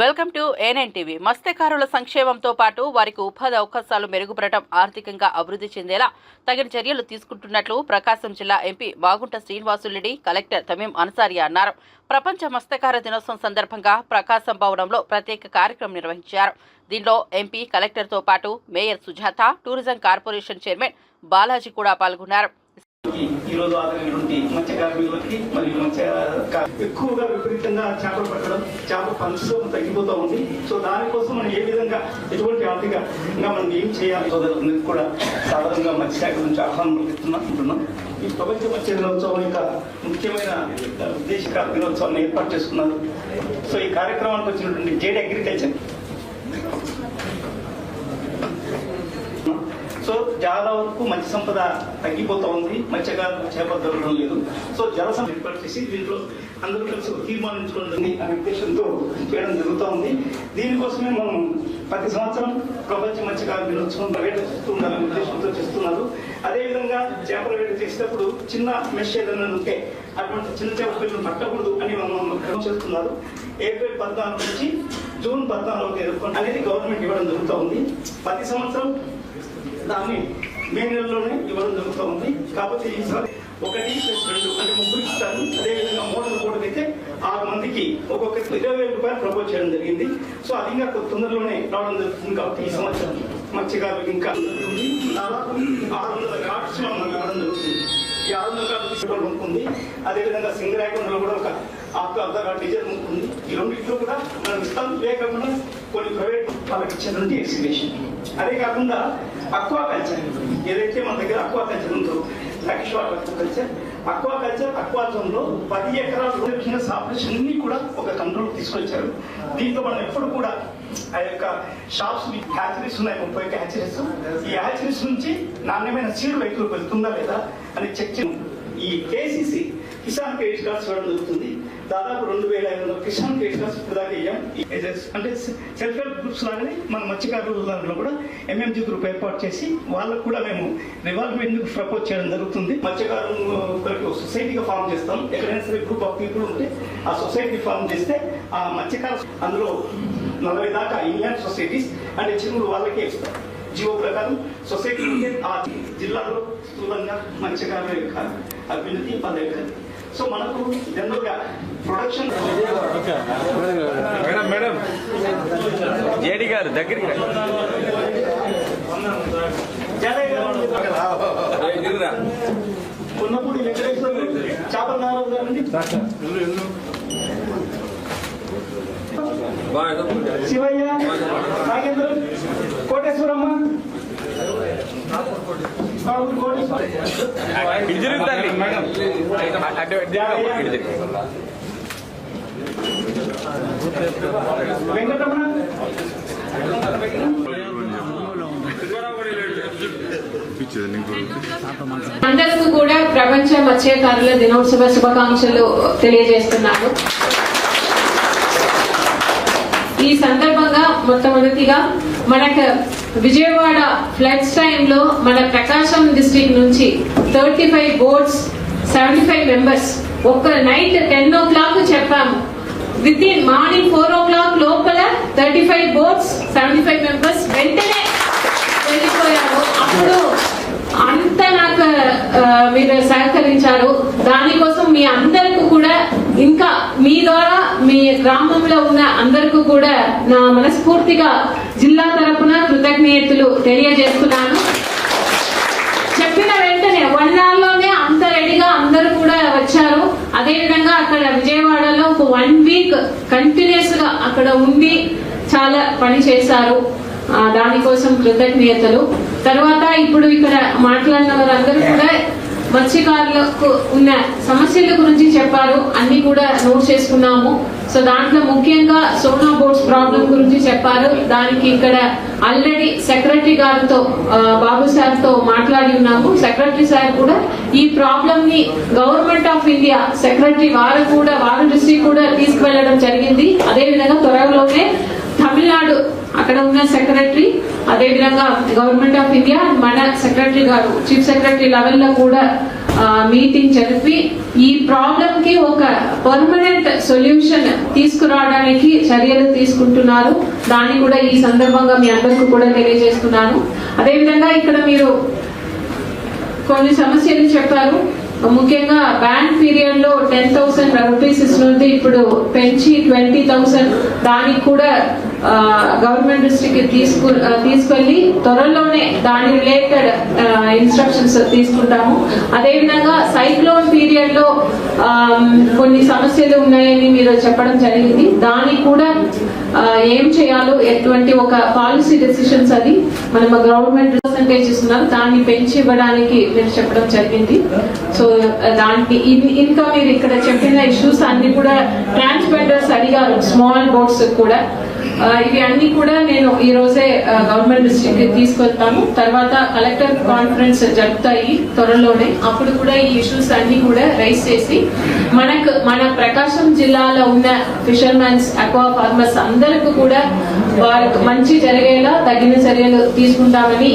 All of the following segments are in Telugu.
వెల్కమ్ టు ఏనైన్ టీవీ మత్స్యకారుల సంక్షేమంతో పాటు వారికి ఉపాధి అవకాశాలు మెరుగుపడటం ఆర్థికంగా అభివృద్ధి చెందేలా తగిన చర్యలు తీసుకుంటున్నట్లు ప్రకాశం జిల్లా ఎంపీ బాగుంట శ్రీనివాసులరెడ్డి కలెక్టర్ తమీం అన్సారి అన్నారు. ప్రపంచ మత్స్యకార దినోత్సవం సందర్భంగా ప్రకాశం భవనంలో ప్రత్యేక కార్యక్రమం నిర్వహించారు. దీనిలో ఎంపీ కలెక్టర్తో పాటు mayor Sujatha tourism corporation chairman Balaji కూడా పాల్గొన్నారు. ఈ ఈ రోజు ఆదరైనటువంటి మత్స్య కార్మికులకి మరియు మత్స్య ఎక్కువగా విపరీతంగా చేపలు పట్టడం చేపల పరిశ్రమ తగ్గిపోతూ ఉంది. సో దానికోసం మనం ఏ విధంగా ఎటువంటి ఆర్థికంగా మనం ఏం చేయాలి? సోదరులందరికీ కూడా సాధారణంగా మత్స్య శాఖ నుంచి ఆహ్వానం పలుకుతున్నాం ఈ ప్రపంచ మత్స్య దినోత్సవం యొక్క ముఖ్యమైన ఉద్దేశ దినోత్సవాన్ని ఏర్పాటు చేసుకున్నారు. సో ఈ కార్యక్రమానికి వచ్చినటువంటి జేడ్ అగ్రికల్చర్ సో చాలా వరకు మత్స్య సంపద తగ్గిపోతా ఉంది. మత్స్యకారులకు చేపలు దొరకడం లేదు. సో జల సంపద ఏర్పాటు చేసి దీంట్లో అందరూ కలిసి తీర్మానించుకోండి అనే ఉద్దేశంతో చేయడం జరుగుతూ ఉంది. దీనికోసమే మనం ప్రతి సంవత్సరం ప్రపంచ మత్స్యకారుల దినోత్సవం వేట చేస్తూ ఉండాలనే ఉద్దేశంతో చేస్తున్నారు. అదేవిధంగా చేపల వేట చేసేటప్పుడు చిన్న మెష్ ఏదైనా ఉంటే అటువంటి చిన్న చేపల పిల్లలు పట్టకూడదు అని మనం చేస్తున్నారు. ఏప్రిల్ పద్నాలుగు నుంచి జూన్ పద్నాలుగు అనేది గవర్నమెంట్ ఇవ్వడం జరుగుతూ ఉంది. ప్రతి సంవత్సరం దాన్ని మే నెలలోనే ఇవ్వడం జరుగుతూ ఉంది. కాకపోతే ఈసారి ఒకటి ప్లస్ రెండు అంటే ముగ్గురు ఇస్తారు. అదేవిధంగా మోటార్ బోర్డుకి అయితే ఆరు మందికి ఒక్కొక్కరికి ఇరవై వేల రూపాయలు ప్రపోజ్ చేయడం జరిగింది. సో అది ఇంకా తొందరలోనే రావడం జరుగుతుంది కాబట్టి ఈ సంవత్సరం మత్స్యకారులకు ఇంకా జరుగుతుంది. దాదాపు ఆరు వందల కార్డ్స్ మనం ఇవ్వడం జరుగుతుంది. ఈ ఆరు వందల కార్డు ఉంటుంది అదేవిధంగా సింగరాయకొండలో కూడా ఒక ఆకు అర్ధ కార్డు డీజల్ ఉంటుంది ఈ రెండింటిలో కూడా మనం ఇస్తాం. లేకుండా కొన్ని ప్రైవేట్ వాళ్ళకి ఇచ్చినటువంటి ఎక్సిబిషన్ అదే కాకుండా అక్వా కల్చర్ ఏదైతే మన దగ్గర అక్వా కల్చర్ ఉందో lakh culture aqua culture aqua పది ఎకరాలు బిజినెస్ ఆపరేషన్ అన్ని కూడా ఒక కంట్రోల్ తీసుకొచ్చారు. దీంతో మనం ఎప్పుడు కూడా ఆ యొక్క షాప్స్ హ్యాచరీస్ ఉన్నాయి ముప్పై హ్యాచరీస్ ఈ హ్యాచరీస్ నుంచి నాణ్యమైన సీడ్ రైతులకు వెళ్తుందా లేదా అని చెక్ ఈ కేసీసీ కిసాన్ క్రెడిట్ కార్డ్స్ ఇవ్వడం జరుగుతుంది దాదాపు రెండు వేల ఐదు వందల కిసాన్ క్రెడిట్ ఇప్పుడు ఇయ్యాం అంటే సెల్ఫ్ హెల్ప్ గ్రూప్స్ లాగానే మన మత్స్యకారుల దాంట్లో కూడా ఎంఎంజీ గ్రూప్ ఏర్పాటు చేసి వాళ్ళకు కూడా మేము రివాల్వ్మెంట్ ప్రపోజ్ చేయడం జరుగుతుంది. మత్స్యకారులకు సొసైటీగా ఫామ్ చేస్తాం. ఎక్కడైనా సరే గ్రూప్ ఆఫ్ పీపుల్ ఉంటే ఆ సొసైటీ ఫామ్ చేస్తే ఆ మత్స్యకారు అందులో నలభై దాకా ఇండియన్ సొసైటీస్ అంటే చిరువులు వాళ్ళకే ఇస్తాం. జీవో ప్రకారం సొసైటీ ఉంటే ఆ జిల్లాలో స్థూలంగా మత్స్యకారుల యొక్క అభివృద్ధి పదవి సో మనకు జనరల్గా ప్రొడక్షన్ మేడం మేడం. జేడి గారు దగ్గరికి రండి. ఉన్నప్పుడు వెంకటేశ్వర చేపల నారాయణ గారండి శివయ్య నాగేంద్రం కోటేశ్వరమ్మ. బాబు కోటేశ్వర తల్లి. అటు ఇటు వెంకటరమణ అందరికీ కూడా ప్రపంచ మత్స్యకారుల దినోత్సవ శుభాకాంక్షలు తెలియజేస్తున్నాను ఈ సందర్భంగా మొట్టమొదటిగా మనకు విజయవాడ ఫ్లడ్స్ టైంలో మన ప్రకాశం డిస్టిక్ నుంచి thirty five boats seventy five members ఒక్క నైట్ టెన్ ఓ క్లాక్ చెప్పాము. With in morning four o'clock లోపల thirty five boats seventy five members వెంటనే వెళ్ళిపోయారు. అప్పుడు అంత నాకు మీరు సహకరించారు. దానికోసం మీ అందరికి మీ గ్రామంలో ఉన్న అందరికీ కూడా నా మనస్ఫూర్తిగా జిల్లా తరపున కృతజ్ఞతలు తెలియజేస్తున్నాను. చెప్పిన వెంటనే వన్ అవర్ అంత రెడీగా అందరూ కూడా వచ్చారు. అదే విధంగా అక్కడ విజయవాడలో ఒక వన్ వీక్ కంటిన్యూస్గా అక్కడ ఉండి చాలా పని చేశారు. దానికోసం కృతజ్ఞతలు. తర్వాత ఇప్పుడు ఇక్కడ మాట్లాడిన వారందరూ కూడా మత్స్యకారులకు ఉన్న సమస్యల గురించి చెప్పారు. అన్ని కూడా నోట్ చేసుకున్నాము. సో దాంట్లో ముఖ్యంగా సోనా బోట్స్ ప్రాబ్లం గురించి చెప్పారు. దానికి ఇక్కడ ఆల్రెడీ సెక్రటరీ గారితో బాబు సార్తో మాట్లాడి ఉన్నాము. సెక్రటరీ సార్ కూడా ఈ ప్రాబ్లం ని గవర్నమెంట్ ఆఫ్ ఇండియా సెక్రటరీ వారు కూడా వారి దృష్టి కూడా తీసుకువెళ్ళడం జరిగింది. అదేవిధంగా త్వరలోనే తమిళనాడు అక్కడ ఉన్న సెక్రటరీ అదే విధంగా గవర్నమెంట్ ఆఫ్ ఇండియా మన సెక్రటరీ గారు చీఫ్ సెక్రటరీ లెవెల్లో కూడా మీటింగ్ జరిపి ఈ ప్రాబ్లం కి ఒక పర్మనెంట్ సొల్యూషన్ తీసుకురావడానికి చర్యలు తీసుకుంటున్నారు. దాన్ని కూడా ఈ సందర్భంగా మీ అందరికీ కూడా తెలియజేస్తున్నాను. అదేవిధంగా ఇక్కడ మీరు కొన్ని సమస్యలు చెప్పారు. ముఖ్యంగా బ్యాంక్ పీరియడ్లో టెన్ థౌసండ్ రూపీస్ నుండి ఇప్పుడు పెంచి ట్వంటీ థౌసండ్ దానికి కూడా గవర్నమెంట్ దృష్టికి తీసుకు తీసుకెళ్ళి తీసుకెళ్ళి త్వరలోనే దాని రిలేటెడ్ ఇన్స్ట్రక్షన్స్ తీసుకుంటాము. అదేవిధంగా సైక్లోన్ పీరియడ్లో కొన్ని సమస్యలు ఉన్నాయని మీరు చెప్పడం జరిగింది. దానికి కూడా ఏం చేయాలో ఎటువంటి ఒక పాలసీ డెసిషన్స్ అది మనం గవర్నమెంట్ పర్సంటేజ్ ఇస్తున్నారు. దాన్ని పెంచి ఇవ్వడానికి మీరు చెప్పడం జరిగింది. సో దానికి ఇంకా మీరు ఇక్కడ చెప్పిన ఇష్యూస్ అన్ని కూడా ట్రాన్స్పెండర్స్ అడిగారు స్మాల్ బోట్స్ కూడా. ఇవి అన్ని కూడా నేను ఈ రోజే గవర్నమెంట్ డిస్ట్రిక్ట్కి తర్వాత కలెక్టర్ కాన్ఫరెన్స్ జరుగుతాయి త్వరలోనే. అప్పుడు కూడా ఈ ఇష్యూస్ అన్ని కూడా రైస్ చేసి మనకు మన ప్రకాశం జిల్లాలో ఉన్న ఫిషర్మెన్స్ అక్వా ఫార్మర్స్ అందరికీ కూడా వారికి మంచి జరిగేలా తగిన చర్యలు తీసుకుంటామని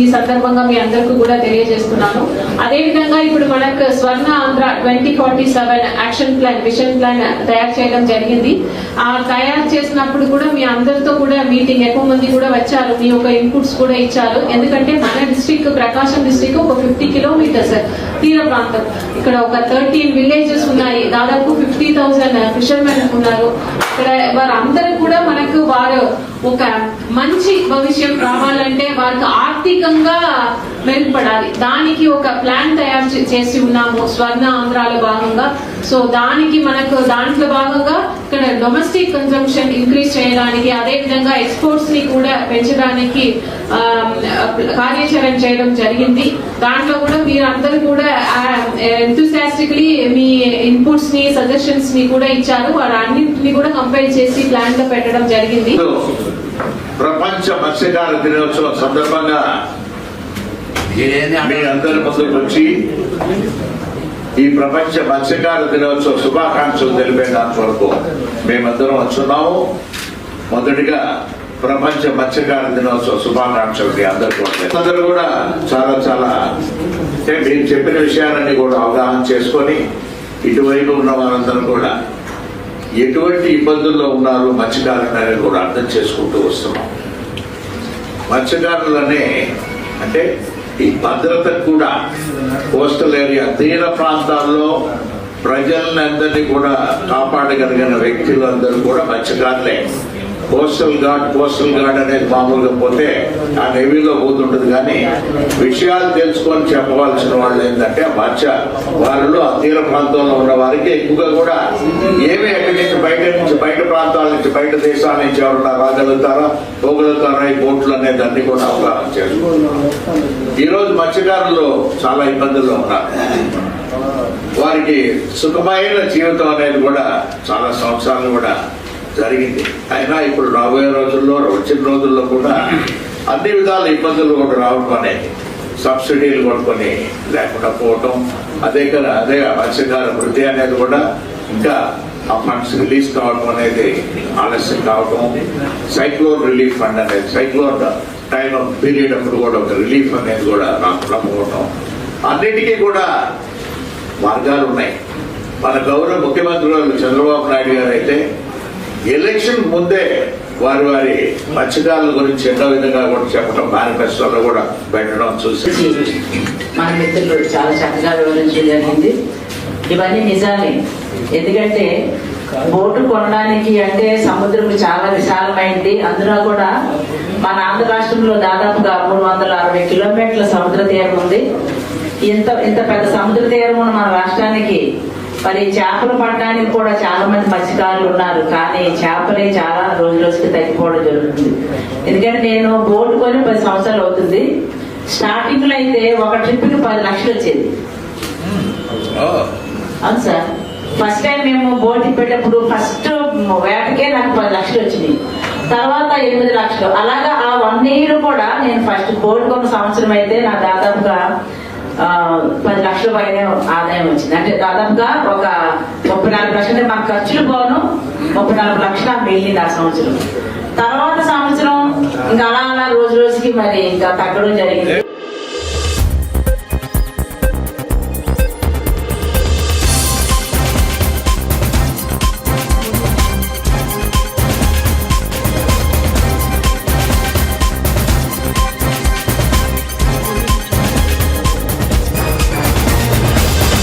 ఈ సందర్భంగా మీ అందరికీ కూడా తెలియజేస్తున్నాను. అదేవిధంగా ఇప్పుడు మనకు Swarna Andhra twenty forty seven action plan vision plan తయారు చేయడం జరిగింది. ఆ తయారు చేసినప్పుడు కూడా మీ అందరితో కూడా మీటింగ్ ఎక్కువ మంది కూడా వచ్చారు. మీ యొక్క ఇన్పుట్స్ కూడా ఇచ్చారు. ఎందుకంటే మన డిస్ట్రిక్ట్ ప్రకాశం డిస్ట్రిక్ట్ ఒక ఫిఫ్టీ కిలోమీటర్స్ తీర ప్రాంతం. ఇక్కడ ఒక థర్టీన్ విలేజెస్ ఉన్నాయి. దాదాపు ఫిఫ్టీ థౌసండ్ ఫిషర్మెన్ ఉన్నారు. వారందరూ కూడా మనకు వారు ఒక మంచి భవిష్యం రావాలంటే వారికి ఆర్థికంగా మెరుగుపడాలి. దానికి ఒక ప్లాన్ తయారు చేసి ఉన్నాము. స్వర్ణ ఆంధ్రాలో భాగంగా. సో దానికి మనకు దాంట్లో భాగంగా ఇక్కడ డొమెస్టిక్ కన్సంప్షన్ ఇంక్రీజ్ చేయడానికి అదే విధంగా ఎక్స్పోర్ట్స్ని కూడా పెంచడానికి ఆ, కార్యాచరణ చేయడం జరిగింది. దాంట్లో కూడా మీరు అందరూ కూడా ఎంతూసియాస్టిక్లీ మీ ఇన్పుట్స్ని సజెషన్స్ని కూడా ఇచ్చారు. వారు అన్నింటిని కూడా కంపైల్ చేసి ప్లాన్లో పెట్టడం జరిగింది. ప్రపంచ మత్స్యకార దినోత్సవం సందర్భంగా మీ అందరి ముందుకు వచ్చి ఈ ప్రపంచ మత్స్యకార దినోత్సవ శుభాకాంక్షలు తెలిపేదాని వరకు మేమందరం వచ్చున్నాము. మొదటిగా ప్రపంచ మత్స్యకార దినోత్సవ శుభాకాంక్షలు అందరికీ అందరూ కూడా చాలా చాలా అంటే మీరు చెప్పిన విషయాలన్నీ కూడా అవగాహన చేసుకొని ఇటువైపు ఉన్న వారందరూ కూడా ఎటువంటి ఇబ్బందుల్లో ఉన్నారు మత్స్యకారులు కూడా అర్థం చేసుకుంటూ వస్తున్నాం. మత్స్యకారులనే అంటే ఈ భద్రత కూడా కోస్టల్ ఏరియా తీర ప్రాంతాల్లో ప్రజలందరినీ కూడా కాపాడగలిగిన వ్యక్తులు అందరూ కూడా మత్స్యకారులే. కోస్టల్ గార్డ్ కోస్టల్ గార్డ్ అనేది మామూలుగా పోతే ఆ నేవీలో పోతుంటుంది కానీ విషయాలు తెలుసుకొని చెప్పవలసిన వాళ్ళు ఏంటంటే ఆ మత్స్య వారిలో ఆ తీర ప్రాంతంలో ఉన్న వారికి ఎక్కువగా కూడా ఏమి ఎక్కడి నుంచి బయట నుంచి బయట ప్రాంతాల నుంచి బయట దేశాల నుంచి ఎవరన్నా రాగలుగుతారో? పోగలుగుతారో? ఈ బోట్లు అనేది అన్ని కూడా అవగాహన చేసుకోవాలి ఈరోజు మత్స్యకారులు చాలా ఇబ్బందుల్లో ఉన్నారు. వారికి సుఖమైన జీవితం అనేది కూడా చాలా సంవత్సరాలు కూడా జరిగింది. అయినా ఇప్పుడు రాబోయే రోజుల్లో వచ్చిన రోజుల్లో కూడా అన్ని విధాల ఇబ్బందులు కూడా రావడం అనేది సబ్సిడీలు కొనుక్కొని లేకుండా పోవటం అదే కదా అదే మత్స్యకార వృద్ధి అనేది కూడా ఇంకా ఆ ఫండ్స్ రిలీజ్ కావడం అనేది ఆలస్యం కావడం సైక్లోన్ రిలీఫ్ ఫండ్ అనేది సైక్లోన్ టైం పీరియడ్ అప్పుడు కూడా ఒక రిలీఫ్ అనేది కూడా రాకుండా పోవడం అన్నిటికీ కూడా మార్గాలు ఉన్నాయి మన గౌరవ ముఖ్యమంత్రి చంద్రబాబు నాయుడు గారు అయితే ఎలక్షన్ ముందే వారి వారి పచ్చదాల గురించి ఎన్నో విధంగా కూడా చెప్పడం మేనిఫెస్టోలో కూడా పెట్టడం చూసి మన మిత్రులు చాలా చక్కగా వివరించడం జరిగింది. ఇవన్నీ నిజాలే. ఎందుకంటే బోటు కొనడానికి అంటే సముద్రం చాలా విశాలమైంది. అందులో కూడా మన ఆంధ్ర రాష్ట్రంలో దాదాపుగా మూడు వందల అరవై కిలోమీటర్ల సముద్ర తీరం ఉంది. ఇంత ఇంత పెద్ద సముద్ర తీరం మన రాష్ట్రానికి మరి చేపలు పట్టడానికి కూడా చాలా మంది మత్స్యకారులు ఉన్నారు. కానీ చేపలే చాలా రోజు రోజుకి తగ్గిపోవడం జరుగుతుంది. ఎందుకంటే నేను బోటు కొని పది సంవత్సరాలు అవుతుంది. స్టార్టింగ్లో అయితే ఒక ట్రిప్కి పది లక్షలు వచ్చేది. అవును సార్. ఫస్ట్ టైం మేము బోట్ ఇప్పేటప్పుడు ఫస్ట్ వేటకే నాకు పది లక్షలు వచ్చినాయి. తర్వాత ఎనిమిది లక్షలు. అలాగా ఆ వన్ ఇయర్ కూడా నేను ఫస్ట్ బోట్ కొన్న సంవత్సరం అయితే నా దాదాపుగా పది లక్షల పైన ఆదాయం వచ్చింది. అంటే దాదాపుగా ఒక ముప్పై నాలుగు లక్షలు మాకు ఖర్చులు పోను ముప్పై నాలుగు లక్షలు మిగిలింది ఆ సంవత్సరం. తర్వాత సంవత్సరం ఇంకా అలా అలా రోజు రోజుకి మరి ఇంకా తగ్గడం జరిగింది.